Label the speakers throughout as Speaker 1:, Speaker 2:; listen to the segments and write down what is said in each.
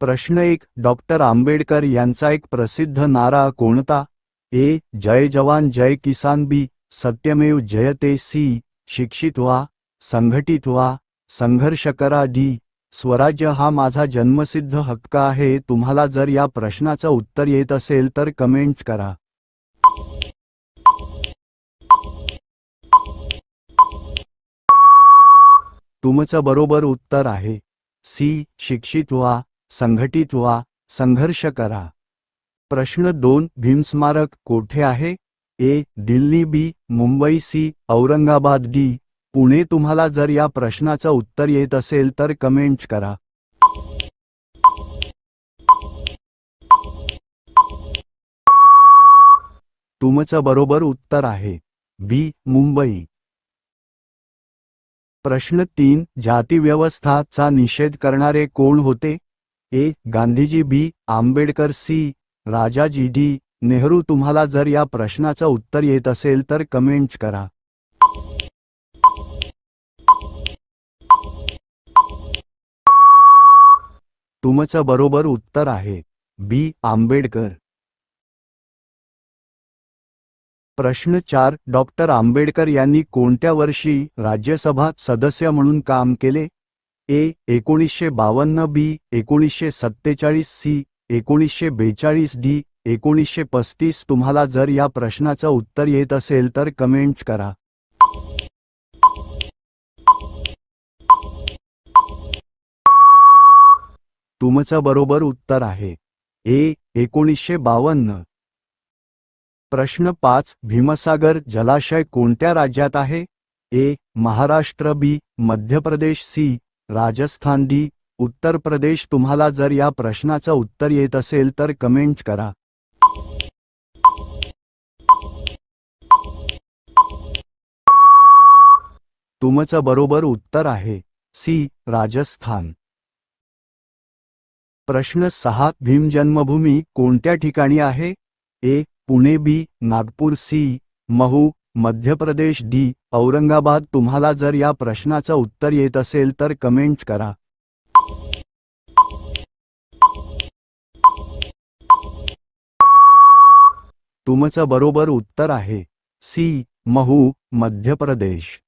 Speaker 1: प्रश्न एक डॉक्टर आंबेडकर यांचा एक प्रसिद्ध नारा कोणता? ए जय जवान जय किसान बी सत्यमेव जयते सी शिक्षित व्हा संघटित व्हा संघर्ष करा डी स्वराज्य हा माझा जन्मसिद्ध हक्क आहे तुम्हाला जर या प्रश्नाचं उत्तर येत असेल तर कमेंट करा. तुमचं बरोबर उत्तर आहे. सी शिक्षित व्हा संघटित व्हा संघर्ष करा. प्रश्न दोन भीमस्मारक कोठे आहे? A Delhi B Mumbai C Aurangabad D. Pune तुम्हाला जर या प्रश्नाचं उत्तर येत असेल तर कमेंट करा. तुमचं बरोबर उत्तर आहे. बी मुंबई. प्रश्न तीन जातीव्यवस्थाचा निषेध करणारे कोण होते? A Gandhiji B Ambedkar C Rajaji D Nehru तुम्हाला जर या प्रश्नाचं उत्तर येत असेल तर कमेंट करा. तुमचं बरोबर उत्तर आहे. बी आंबेडकर. प्रश्न चार डॉक्टर आंबेडकर यांनी कोणत्या वर्षी राज्यसभा सदस्य म्हणून काम केले? ए एकोणीसशे बावन्न बी एकोणीसशे सत्तेचाळीस सी एकोणीसशे बेचाळीस डी एकोणीसशे पस्तीस. तुम्हाला जर या प्रश्नाचं उत्तर येत असेल तर कमेंट करा. तुमचं बरोबर उत्तर आहे. ए एकोणीसशे बावन्न. प्रश्न पाच. भीमसागर जलाशय कोणत्या राज्यात आहे? ए महाराष्ट्र बी मध्य प्रदेश सी राजस्थान डी उत्तर प्रदेश तुम्हाला जर या प्रश्नाचं उत्तर येत असेल तर कमेंट करा. तुमचं बरोबर उत्तर आहे सी राजस्थान. प्रश्न सहा भीम जन्मभूमी कोणत्या ठिकाणी आहे? A Pune B Nagpur C Mhow Madhya Pradesh D Aurangabad. तुम्हाला जर या प्रश्नाचं उत्तर येत असेल तर कमेंट करा. तुमचं बरोबर उत्तर आहे. सी महू मध्य प्रदेश.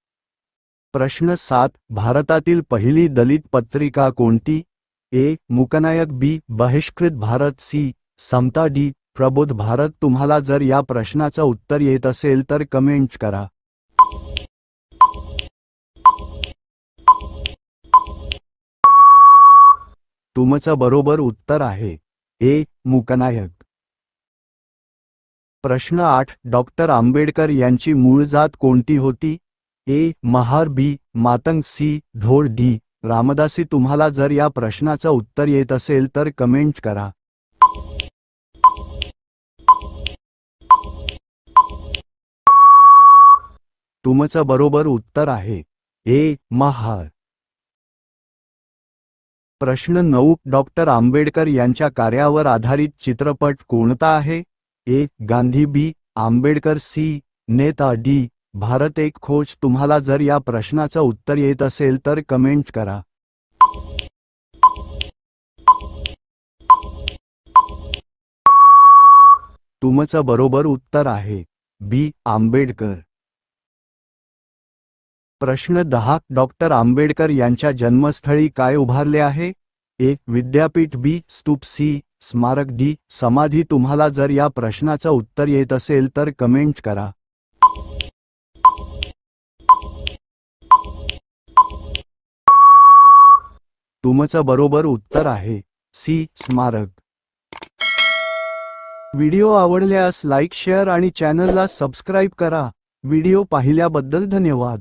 Speaker 1: प्रश्न सात भारतातील पहिली दलित पत्रिका कोणती? A Mooknayak B Bahishkrit Bharat. C Samata D Prabodh Bharat तुम्हाला जर या प्रश्नाचं उत्तर येत असेल तर कमेंट करा. तुमचं बरोबर उत्तर आहे. ए. मुकनायक. प्रश्न आठ. डॉक्टर आंबेडकर यांची मूळ जात कोणती होती? A. Mahar B. Matang C. Dhor D. Ramdasi तुम्हाला जर या प्रश्नाचं उत्तर येत असेल तर कमेंट करा. तुमचं बरोबर उत्तर आहे. ए महार प्रश्न नऊ. डॉक्टर आंबेडकर यांच्या कार्यावर आधारित चित्रपट कोणता आहे? A Gandhi B Ambedkar C नेता डी. भारत एक खोज. तुम्हाला जर या प्रश्नाचं उत्तर येत असेल तर कमेंट करा. तुमचं बरोबर उत्तर आहे. बी आंबेडकर. प्रश्न दहा. डॉक्टर आंबेडकर यांच्या जन्मस्थळी काय उभारले आहे? ए. विद्यापीठ बी. स्तूप सी. स्मारक डी. समाधी. तुम्हाला जर या प्रश्नाचं उत्तर येत असेल तर कमेंट करा. तुमचं बरोबर उत्तर आहे. सी. स्मारक. व्हिडिओ आवडल्यास लाईक शेअर आणि चॅनलला सबस्क्राईब करा. व्हिडिओ पाहिल्याबद्दल धन्यवाद.